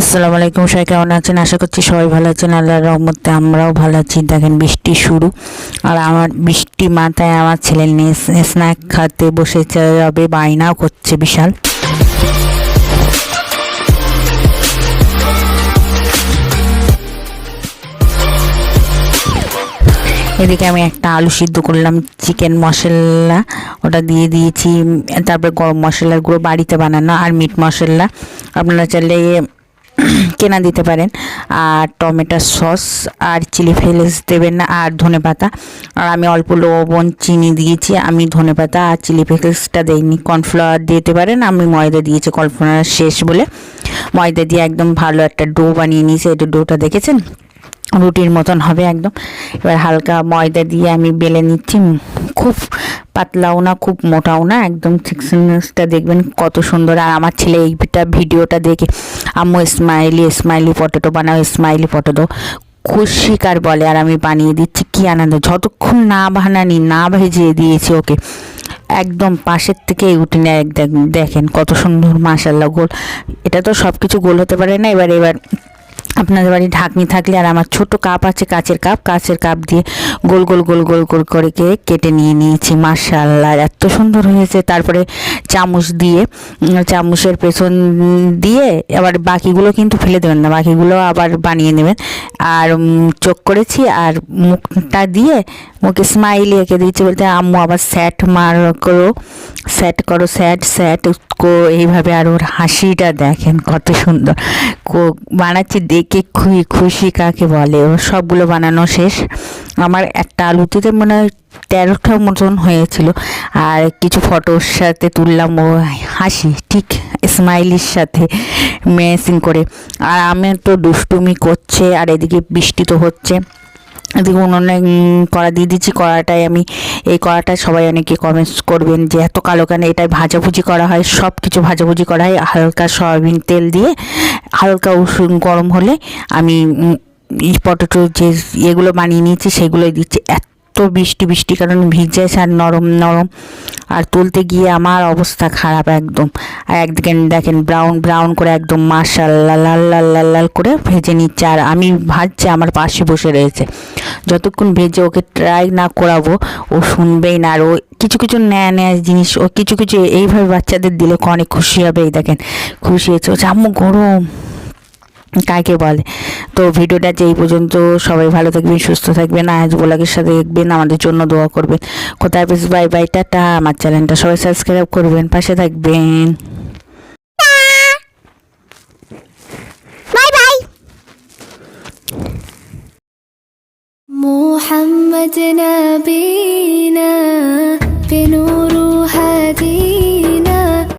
আসসালামু আলাইকুম, সবাই কেমন আছেন? আশা করছি সবাই ভালো আছেন। আল্লাহর রহমতে আমরাও ভালো আছি। দেখেন বৃষ্টি শুরু। আর আমার বৃষ্টি মাথায় আমার ছেলে নিয়ে স্ন্যাক খাতে বসে যাবে, বায়নাও করছে বিশাল। এদিকে আমি একটা আলু সিদ্ধ করলাম, চিকেন মশলা। ওটা দিয়ে দিয়েছি। তারপরে গরম মশলার গুঁড়ো, বাড়িতে বানানো আর মিট মশলা। আপনারা চাইলে কেনা দিতে পারেন। আর টমেটো সস আর চিলি ফ্লেক্স দেবেন না, আর ধনে পাতা। আর আমি অল্প লবণ, চিনি দিয়েছি, আমি ধনে পাতা আর চিলি ফ্লেক্সটা দেইনি। কর্নফ্লাওয়ার দিতে পারেন, আমি ময়দা দিয়েছি, কর্নফ্লাওয়ার শেষ বলে। ময়দা দিয়ে একদম ভালো একটা ডো বানিয়ে নিয়েছি এটা ডোটা দেখেছেন? রুটির মতন হবে একদম। এবার হালকা ময়দা দিয়ে আমি বেলে নিচ্ছি। খুব পাতলাও না, খুব মোটাও না, একদম থিকনেসটা দেখবেন কত সুন্দর। আর আমার ছেলে এইটা ভিডিওটা দেখে, আম্মু স্মাইলি স্মাইলি পটেটো বানাও স্মাইলি পটেটো খুশিকার বলে, আর আমি বানিয়ে দিচ্ছি, কি আনন্দ। যতক্ষণ না বানানি, না ভেজিয়ে দিয়েছি ওকে, একদম পাশের থেকে উঠে নেয় দেখেন কত সুন্দর মাসাল্লাহ গোল। এটা তো সব কিছু গোল হতে পারে না, এবার এবার আপনাদের বাড়ি ঢাকনি থাকলে আর আমার ছোট কাপ আছে, কাচের কাপ। কাচের কাপ দিয়ে গোল গোল গোল গোল গোল করে কেটে নিয়ে নিয়েছি। মার্শাল্লাহ এত সুন্দর হয়েছে। তারপরে চামচ দিয়ে, চামচের পেছন দিয়ে আবার বাকিগুলো কিন্তু ফেলে দেবেন না। বাকিগুলো আবার বানিয়ে নেবেন। আর চোখ করেছি আর মুখটা দিয়ে মুখে স্মাইলি এঁকে দিয়েছি বলতে, আম্মু, আবার স্যাট মার করো। স্যাট করো স্যাট স্যাট কো। এইভাবে আর ওর হাসিটা দেখেন কত সুন্দর। কো, বানাচ্ছি দেখে খুবই খুশি কাকে বলে। ও সবগুলো বানানো শেষ। আমার একটা আলুটিতে মনে হয় তেরোটা মতন হয়েছিল। আর কিছু ফটোর সাথে তুললাম ও হাসি, ঠিক স্মাইলির সাথে মেসিং করে। আর আমি তো দুষ্টুমি করছে, আর এদিকে বৃষ্টি তো হচ্ছে। এদিকে উনুনে কড়া দিয়ে দিচ্ছি। কড়াটায় আমি, এই কড়াটায় সবাই অনেকে কমেন্টস করবেন যে, এত কালো কেন? এটাই ভাজাভুজি করা হয় সব কিছু ভাজাভুজি করা হয়। হালকা সয়াবিন তেল দিয়ে, হালকা উষুন গরম হলে আমি পটেটো যে এগুলো বানিয়ে নিয়েছি, সেগুলোই দিচ্ছি। এত বৃষ্টি বৃষ্টি, কারণ ভিজে আর নরম নরম। আর তুলতে গিয়ে আমার অবস্থা খারাপ একদম। আর একদিকে দেখেন ব্রাউন ব্রাউন করে একদম মাশাল্লাহ, লাল লাল লাল লাল করে ভেজে নিচ্ছে। আর আমি ভাজছে, আমার পাশে বসে রয়েছে। যতক্ষণ ভেজে ওকে ট্রাই না করাবো, ও শুনবেই না। আর ও কিছু কিছু নেয়া নেয়া জিনিস, ও কিছু কিছু এইভাবে বাচ্চাদের দিলে অনেক খুশি হবে, এই দেখেন। খুশি হয়েছে, ও আম্মু, গরম। কাকে বলে? তো ভিডিওটা যেই পর্যন্ত সবাই ভালো থাকবেন সুস্থ থাকবেন আয়াজ বোলাগের সাথে দেখবেন আমাদের জন্য দোয়া করবেন। কোথায় বেশ বাই বাই টাটা। আমার চ্যানেলটা সবাই সাবস্ক্রাইব করবেন পাশে থাকবেন। মোহাম্মদ নবী।